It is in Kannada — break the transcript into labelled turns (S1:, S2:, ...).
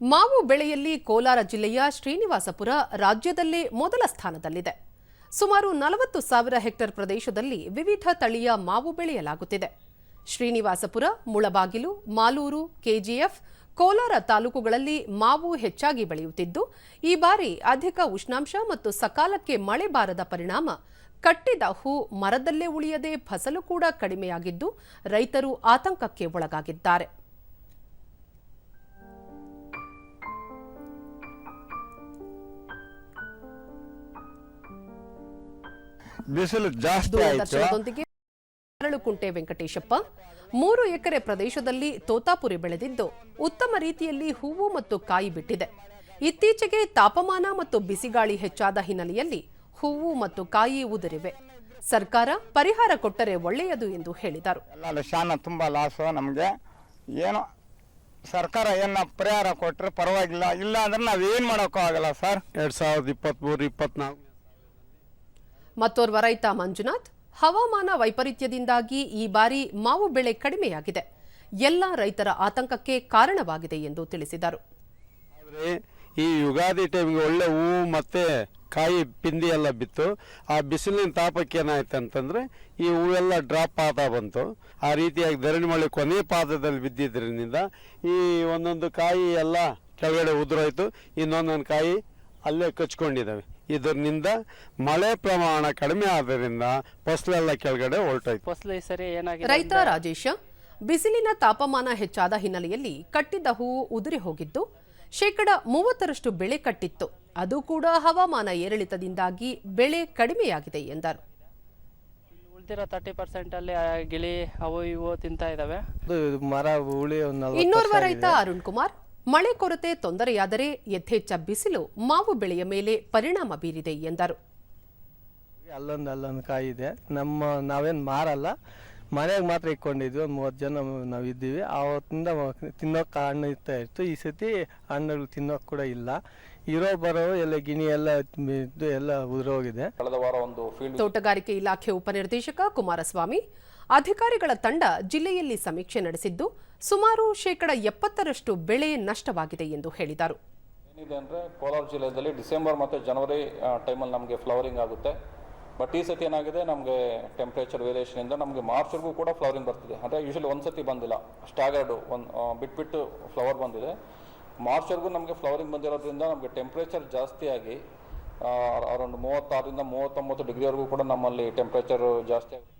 S1: ಮಾವು ಬೆಳೆಯಲ್ಲಿ ಕೋಲಾರ ಜಿಲ್ಲೆಯ ಶ್ರೀನಿವಾಸಪುರ ರಾಜ್ಯದಲ್ಲೇ ಮೊದಲ ಸ್ಥಾನದಲ್ಲಿದೆ. ಸುಮಾರು ನಲವತ್ತು ಸಾವಿರ ಹೆಕ್ಟೇರ್ ಪ್ರದೇಶದಲ್ಲಿ ವಿವಿಧ ತಳಿಯ ಮಾವು ಬೆಳೆಯಲಾಗುತ್ತಿದೆ. ಶ್ರೀನಿವಾಸಪುರ, ಮುಳಬಾಗಿಲು, ಮಾಲೂರು, ಕೆಜಿಎಫ್, ಕೋಲಾರ ತಾಲೂಕುಗಳಲ್ಲಿ ಮಾವು ಹೆಚ್ಚಾಗಿ ಬೆಳೆಯುತ್ತಿದ್ದು, ಈ ಬಾರಿ ಅಧಿಕ ಉಷ್ಣಾಂಶ ಮತ್ತು ಸಕಾಲಕ್ಕೆ ಮಳೆ ಬಾರದ ಪರಿಣಾಮ ಕಟ್ಟಿದ ಹೂ ಮರದಲ್ಲೇ ಉಳಿಯದೆ ಫಸಲು ಕೂಡ ಕಡಿಮೆಯಾಗಿದ್ದು, ರೈತರು ಆತಂಕಕ್ಕೆ ಒಳಗಾಗಿದ್ದಾರೆ.
S2: ಬಿಸಿಲು ಜಾಸ್ತಿ ಆಯಿತು.
S1: ಅರಳುಕುಂಟೆ ವೆಂಕಟೇಶಪ್ಪ. ಮೂರು ಎಕರೆ ಪ್ರದೇಶದಲ್ಲಿ ತೋತಾಪುರಿ ಬೆಳೆದಿದ್ದು ಉತ್ತಮ ರೀತಿಯಲ್ಲಿ ಹೂವು ಮತ್ತು ಕಾಯಿ ಬಿಟ್ಟಿದೆ. ಇತ್ತೀಚೆಗೆ ತಾಪಮಾನ ಮತ್ತು ಬಿಸಿಗಾಳಿ ಹೆಚ್ಚಾದ ಹಿನ್ನೆಲೆಯಲ್ಲಿ ಹೂವು ಮತ್ತು ಕಾಯಿ ಉದುರಿವೆ. ಸರ್ಕಾರ ಪರಿಹಾರ ಕೊಟ್ಟರೆ ಒಳ್ಳೆಯದು ಎಂದು ಹೇಳಿದರು.
S2: ತುಂಬಾ ಶಾನ ತುಂಬ ಲಾಸು ನಮಗೆ. ಏನೋ ಸರ್ಕಾರ ಏನ ಪರಿಹಾರ ಕೊಟ್ಟರೆ ಪರವಾಗಿಲ್ಲ. ಇಲ್ಲ ಅಂದ್ರೆ ನಾವೇನು ಮಾಡೋಕ್ಕೂ ಆಗಲ್ಲ ಸರ್. ಎರಡು ಸಾವಿರದ ಇಪ್ಪತ್ತ್ಮೂರು ಇಪ್ಪತ್ನಾಲ್ಕು.
S1: ಮತ್ತೋರ್ವ ರೈತ ಮಂಜುನಾಥ್, ಹವಾಮಾನ ವೈಪರೀತ್ಯದಿಂದಾಗಿ ಈ ಬಾರಿ ಮಾವು ಬೆಳೆ ಕಡಿಮೆಯಾಗಿದೆ. ಎಲ್ಲ ರೈತರ ಆತಂಕಕ್ಕೆ ಕಾರಣವಾಗಿದೆ ಎಂದು ತಿಳಿಸಿದರು.
S3: ಈ ಯುಗಾದಿ ಟೈಮ್ಗೆ ಒಳ್ಳೆ ಹೂವು ಮತ್ತೆ ಕಾಯಿ ಪಿಂದಿ ಎಲ್ಲ ಬಿತ್ತು. ಆ ಬಿಸಿಲಿನ ತಾಪಕ್ಕೆ ಏನಾಯ್ತು ಅಂತಂದರೆ ಈ ಹೂವೆಲ್ಲ ಡ್ರಾಪ್ ಆದ ಬಂತು. ಆ ರೀತಿಯಾಗಿ ಧರಣಿ ಮಳೆ ಕೊನೆ ಪಾದದಲ್ಲಿ ಬಿದ್ದಿದ್ದರಿಂದ ಈ ಒಂದೊಂದು ಕಾಯಿ ಎಲ್ಲ ಕೆಳಗಡೆ ಉದುರೋಯ್ತು. ಇನ್ನೊಂದೊಂದು ಕಾಯಿ ಅಲ್ಲೇ ಕಚ್ಕೊಂಡಿದ್ದಾವೆ. ಇದರಿಂದ ಮಳೆ ಪ್ರಮಾಣ ಕಡಿಮೆ ಆದ್ದರಿಂದ ಫಸಲೆಲ್ಲ ಕೆಳಗಡೆ ಹೊರಟೋಯ್ತು.
S4: ಫಸಲು ಈ ಸರಿ ಏನಾಗಿದೆ
S1: ರೈತ ರಾಜೇಶ ಬಿಸಿಲಿನ ತಾಪಮಾನ ಹೆಚ್ಚಾದ ಹಿನ್ನೆಲೆಯಲ್ಲಿ ಕಟ್ಟಿದ್ದ ಹೂವು ಉದುರಿ ಹೋಗಿದ್ದು ಶೇಕಡ ಮೂವತ್ತರಷ್ಟು ಬೆಳೆ ಕಟ್ಟಿತ್ತು. ಅದು ಕೂಡ ಹವಾಮಾನ ಏರಿಳಿತದಿಂದಾಗಿ ಬೆಳೆ ಕಡಿಮೆಯಾಗಿದೆ ಎಂದರು.
S4: ಉಳಿದಿರೋ ತರ್ಟಿ ಪರ್ಸೆಂಟ್ ಅಲ್ಲಿ ಆ ಗಿಳಿ ಅವು ಇವು ತಿಂತಾ ಇದಾವೆ.
S5: ಮರ ಒಂದು ನಲ್ವತ್ತು
S1: ಇನ್ನೋರ್ವ ರೈತ ಅರುಣ್ ಕುಮಾರ್ ಮಳೆ ಕೊರತೆ ತೊಂದರೆಯಾದರೆ ಯಥೇಚ್ಛ ಬಿಸಿಲು ಮಾವು ಬೆಳೆಯ ಮೇಲೆ ಪರಿಣಾಮ ಬೀರಿದೆ ಎಂದರು.
S5: ಅಲ್ಲೊಂದು ಅಲ್ಲೊಂದು ಕಾಯಿ ಇದೆ ನಮ್ಮ ನಾವೇನು ಮಾರಲ್ಲ. ಮನೆಗೆ ಮಾತ್ರ ಇಟ್ಕೊಂಡಿದ್ವಿ. ಒಂದು ಮೂವತ್ತು ಜನ ನಾವು ಇದ್ದೀವಿ. ಆವತ್ತಿಂದ ತಿನ್ನೋಕೆ ಹಣ್ಣು ಇರ್ತಾ ಇತ್ತು. ಈ ಸತಿ ಹಣ್ಣುಗಳು ತಿನ್ನೋಕೆ ಕೂಡ ಇಲ್ಲ. ಇರೋ ಬರೋ ಎಲ್ಲ ಗಿಣಿ ಎಲ್ಲ ಎಲ್ಲ ಉದುರೋಗಿದೆ.
S1: ತೋಟಗಾರಿಕೆ ಇಲಾಖೆ ಉಪನಿರ್ದೇಶಕ ಕುಮಾರಸ್ವಾಮಿ ಅಧಿಕಾರಿಗಳ ತಂಡ ಜಿಲ್ಲೆಯಲ್ಲಿ ಸಮೀಕ್ಷೆ ನಡೆಸಿದ್ದು, ಸುಮಾರು ಶೇಕಡ ಎಪ್ಪತ್ತರಷ್ಟು ಬೆಳೆ ನಷ್ಟವಾಗಿದೆ ಎಂದು ಹೇಳಿದರು.
S6: ಏನಿದೆ ಅಂದರೆ ಕೋಲಾರ ಜಿಲ್ಲೆಯಲ್ಲಿ ಡಿಸೆಂಬರ್ ಮತ್ತು ಜನವರಿ ಟೈಮಲ್ಲಿ ನಮಗೆ ಫ್ಲವರಿಂಗ್ ಆಗುತ್ತೆ. ಬಟ್ ಈ ಸತಿ ಏನಾಗಿದೆ, ನಮಗೆ ಟೆಂಪ್ರೇಚರ್ ವೇರಿಯೇಷನಿಂದ ನಮಗೆ ಮಾರ್ಚ್ವರೆಗೂ ಕೂಡ ಫ್ಲವರಿಂಗ್ ಬರ್ತಿದೆ. ಅಂದರೆ ಯೂಶಲಿ ಒಂದು ಸತಿ ಬಂದಿಲ್ಲ. ಸ್ಟ್ಯಾಗರ್ಡು ಒಂದು ಬಿಟ್ಬಿಟ್ಟು ಫ್ಲವರ್ ಬಂದಿದೆ. ಮಾರ್ಚ್ವರೆಗೂ ನಮಗೆ ಫ್ಲವರಿಂಗ್ ಬಂದಿರೋದ್ರಿಂದ ನಮಗೆ ಟೆಂಪ್ರೇಚರ್ ಜಾಸ್ತಿಯಾಗಿ ಅರೌಂಡ್ ಮೂವತ್ತಾರರಿಂದ ಮೂವತ್ತೊಂಬತ್ತು ಡಿಗ್ರಿವರೆಗೂ ಕೂಡ ನಮ್ಮಲ್ಲಿ ಟೆಂಪ್ರೇಚರ್ ಜಾಸ್ತಿ ಆಗುತ್ತೆ